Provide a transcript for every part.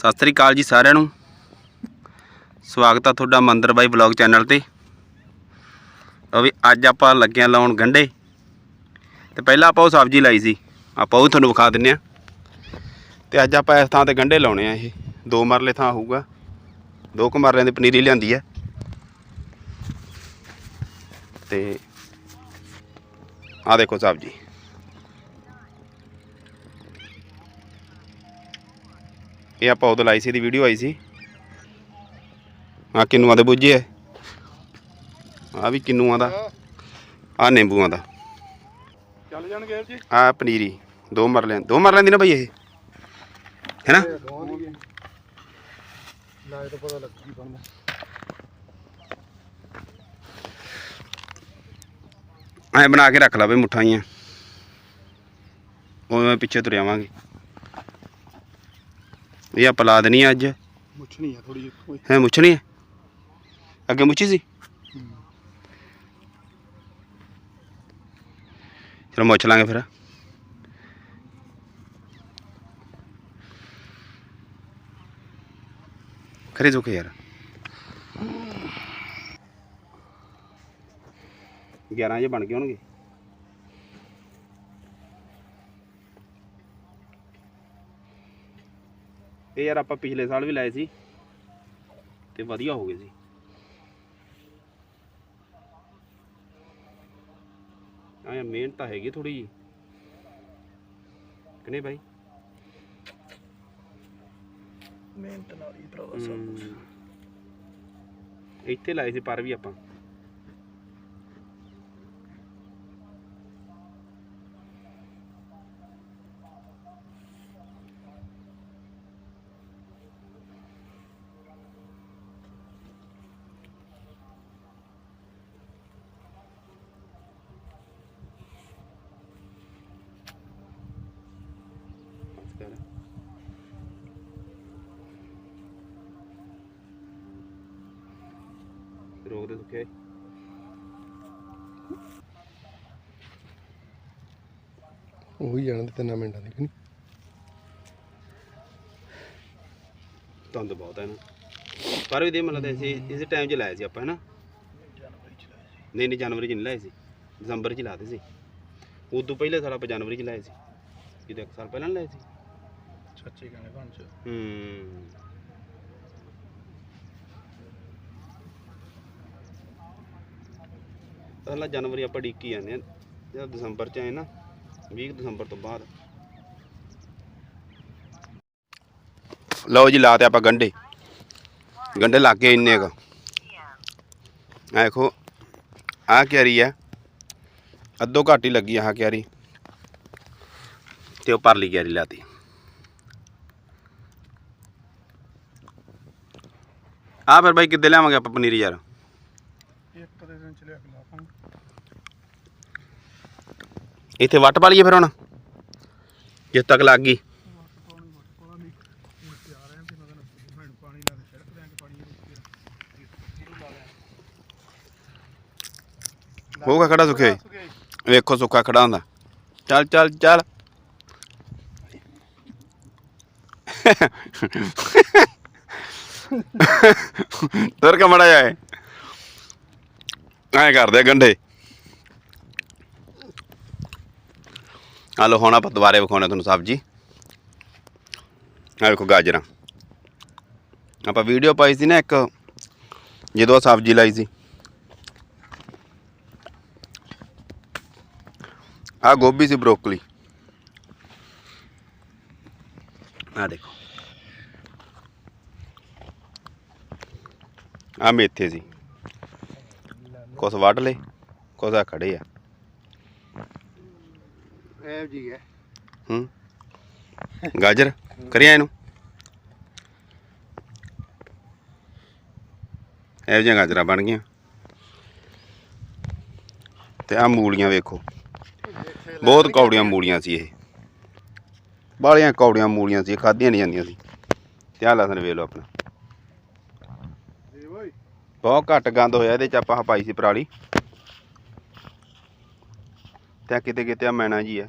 ਸਤਿ ਸ੍ਰੀ ਅਕਾਲ ਜੀ ਸਾਰਿਆਂ ਨੂੰ। ਸਵਾਗਤ ਆ ਤੁਹਾਡਾ ਮੰਦਰ ਬਾਈ ਵਲੌਗ ਚੈਨਲ ਤੇ। ਉਹ ਵੀ ਅੱਜ ਆਪਾਂ ਲੱਗਿਆ ਲਾਉਣ ਗੰਢੇ। ਤੇ ਪਹਿਲਾਂ ਆਪਾਂ ਉਹ ਸਬਜ਼ੀ ਲਾਈ ਸੀ। ਆਪਾਂ ਉਹ ਤੁਹਾਨੂੰ ਵਿਖਾ ਦਿੰਨੇ ਆ। ਤੇ ਅੱਜ ਆਪਾਂ ਇਸ ਥਾਂ ਤੇ ਗੰਢੇ ਲਾਉਣੇ ਆ ਇਹ। ਦੋ ਮਰਲੇ ਥਾਂ ਹੋਊਗਾ। ਦੋ ਕੁ ਮਰਲਿਆਂ ਦੀ ਪਨੀਰੀ ਲਿਆਂਦੀ ਹੈ ਤੇ ਆ ਦੇਖੋ ਸਬਜ਼ੀ। ਇਹ ਆਪਾਂ ਉਦੋਂ ਲਾਈ ਸੀ ਇਹਦੀ ਵੀਡੀਓ ਆਈ ਸੀ। ਆ ਕਿੰਨੂਆਂ ਦੇ ਬੁੱਝੇ ਐ ਆ ਵੀ ਕਿੰਨੂਆਂ ਦਾ। ਆ ਨਿੰਬੂਆਂ ਦਾ। ਚੱਲ ਜਾਣਗੇ ਜੀ। ਆ ਪਨੀਰੀ। ਦੋ ਮਰਲਿਆਂ ਦੋ ਮਰਲਿਆਂ ਦੀ ਨਾ ਬਈ ਇਹ। ਹੈਨਾ? ਲਾਏ ਤਾਂ ਪਤਾ ਲੱਗ ਕੀ ਬਣਦਾ ਐ ਬਣਾ ਕੇ ਰੱਖ ਲਾ ਬਈ ਮੁੱਠਾਈਆਂ ਉਵੇਂ ਪਿੱਛੇ ਤੁਰ ਆਵਾਂਗੇ। ਇਹ ਆਪਾਂ ਲਾ ਦੇਣੀ ਆ ਅੱਜ। ਮੁੱਛਣੀ ਆ ਥੋੜੀ ਜਿਹੀ ਹੈ। ਮੁੱਛਣੀ ਅੱਗੇ ਮੁੱਛੀ ਸੀ? ਚਲੋ ਮੁੱਛ ਲਾਂਗੇ ਫਿਰ। ਖਰੇ ਸੁੱਕੇ ਯਾਰ। 11 ਜੇ ਬਣ ਗਏ ਹੋਣਗੇ। ਇਹ ਯਾਰ ਆਪਾਂ ਪਿਛਲੇ ਸਾਲ ਵੀ ਲਾਏ ਸੀ। ਤੇ ਵਧੀਆ ਹੋ ਗਏ ਸੀ। ਆਇਆ ਮਿਹਨਤ ਤਾਂ ਹੈਗੀ ਥੋੜੀ ਜੀ ਕਿਨੇ ਭਾਈ ਮਿਹਨਤ ਨਾਲ ਹੀ ਭਰਾਵਾ ਹਮ। ਇੱਥੇ ਲਾਏ ਸੀ ਪਰ ਵੀ ਆਪਾਂ। ਰੋਕ ਦੇ ਸੁੱਕੇ ਉਹੀ ਜਾਣਦੇ ਤਿੰਨਾਂ ਮਿੰਟਾਂ ਦੀ ਕਿ ਨਹੀਂ? ਧੁੰਦ ਬਹੁਤ ਹੈ ਨਾ। ਪਰ ਵੀ ਦੇ ਮਤਲਬ ਇਸੇ ਇਸੇ ਟਾਈਮ 'ਚ ਲਾਇਆ ਸੀ ਆਪਾਂ ਹੈਨਾ? ਨਹੀਂ ਨਹੀਂ ਜਨਵਰੀ 'ਚ ਨਹੀਂ ਲਾਏ ਸੀ। ਦਸੰਬਰ 'ਚ ਲਾਤੇ ਸੀ। ਉਦੋਂ ਪਹਿਲੇ ਸਾਲ ਆਪਾਂ ਜਨਵਰੀ 'ਚ ਲਾਏ ਸੀ। ਕਿਤੇ ਇੱਕ ਸਾਲ ਪਹਿਲਾਂ ਨੀ ਲਾਏ ਸੀ। ਸੱਚੇ ਕਹਿੰਦੇ ਚ ਹੂੰ। ਪਹਿਲਾਂ ਜਨਵਰੀ ਆਪਾਂ ਡੀਕੀ ਜਾਂਦੇ ਆ ਜਦ ਦਸੰਬਰ 'ਚ ਆਏ ਨਾ 20 ਦਸੰਬਰ ਤੋਂ ਬਾਅਦ। ਲਓ ਜੀ, ਲਾਤੇ ਆਪਾਂ ਗੰਡੇ ਗੰਡੇ ਲਾ ਕੇ ਇੰਨੇ ਕ। ਆ ਦੇਖੋ, ਆਹ ਕਿਆਰੀ ਹੈ। ਅੱਧੋ ਘੱਟ ਹੀ ਲੱਗੀ ਆਹ ਕਿਆਰੀ। ਤੇ ਉਹ ਪਰਲੀ ਕਿਆਰੀ ਲਾਤੀ। ਆ ਫਿਰ ਬਾਈ ਕਿੱਦੇ ਲਿਆਵਾਂਗੇ ਆਪਾਂ ਪਨੀਰੀ ਯਾਰ ਇੱਕ ਦੇ ਦਿਨ ਚ ਲਿਆ ਕੇ ਲਾਵਾਂਗੇ ਇੱਥੇ ਵੱਟ ਪਾ ਲਈਏ ਫਿਰ ਹੁਣ ਜਿੱਦ ਤੱਕ ਲੱਗ ਗਈ। ਪਾਣੀ ਹੋਊਗਾ ਖੜਾ ਸੁੱਕੇ ਵੇਖੋ ਸੁੱਕਾ ਖੜਾ ਹੁੰਦਾ। ਚੱਲ ਚੱਲ ਚੱਲ। ਤੁਰ ਕੇ ਮੜਾ ਜਾਏ ਐਂ ਕਰਦੇ ਆ ਗੰਢੇ। ਆ ਲੋ ਹੁਣ ਆਪਾਂ ਦੁਬਾਰੇ ਵਿਖਾਉਣਾ ਤੁਹਾਨੂੰ ਸਬਜੀ ਆ ਵੇਖੋ ਗਾਜਰਾਂ। ਆਪਾਂ ਵੀਡੀਓ ਪਾਈ ਸੀ ਨਾ ਇੱਕ, ਜਦੋਂ ਆਹ ਸਬਜ਼ੀ ਲਾਈ ਸੀ। ਆ ਗੋਭੀ ਸੀ ਬਰੋਕਲੀ। ਆ ਦੇਖੋ। ਆ ਮੇਥੇ ਸੀ। ਕੁਛ ਵੱਢ ਲਏ, ਕੁਛ ਆ ਖੜੇ ਆ। ਐ ਜੀ ਹੈ। ਹੂੰ। ਗਾਜਰ? ਕਰਿਆ ਇਹਨੂੰ? ਇਹੋ ਜਿਹੀਆਂ ਗਾਜਰਾਂ ਬਣ ਗਈਆਂ। ਤੇ ਆ ਮੂਲੀਆਂ ਵੇਖੋ। ਬਹੁਤ ਕੌੜੀਆਂ ਮੂਲੀਆਂ ਸੀ ਇਹ। ਬਾਲੀਆਂ ਕੌੜੀਆਂ ਮੂਲੀਆਂ ਸੀ ਖਾਧੀਆਂ ਨਹੀਂ ਜਾਂਦੀਆਂ ਸੀ। ਤੇ ਆਹ ਲਸਣ ਵੇਖ ਲਓ ਆਪਣਾ। ਬਹੁਤ ਘੱਟ ਗੰਦ ਹੋਇਆ ਇਹਦੇ ਚ ਆਪਾਂ ਪਾਈ ਸੀ ਪਰਾਲੀ। ਤੇ ਕਿਤੇ ਕਿਤੇ ਆ ਮੈਣਾ ਜੀ ਆ।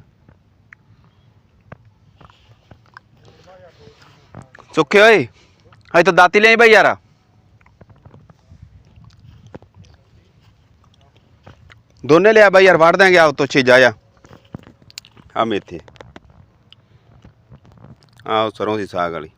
ਸੁੱਖੇ ਓਏ ਅੱਜ ਤਾਂ ਦਾਤੀ ਲਈ ਬਾਈ ਯਾਰਾ। ਦੋਨੇ ਲਿਆ ਬਾਈ ਯਾਰ, ਵੜ ਦਾਂਗੇ ਆ ਉੱਤੋਂ ਛੇ ਜਾ ਆ ਮੇਥੇ। ਆਹ ਸਰੋਂ ਦੀ ਸਾਗ ਵਾਲੀ।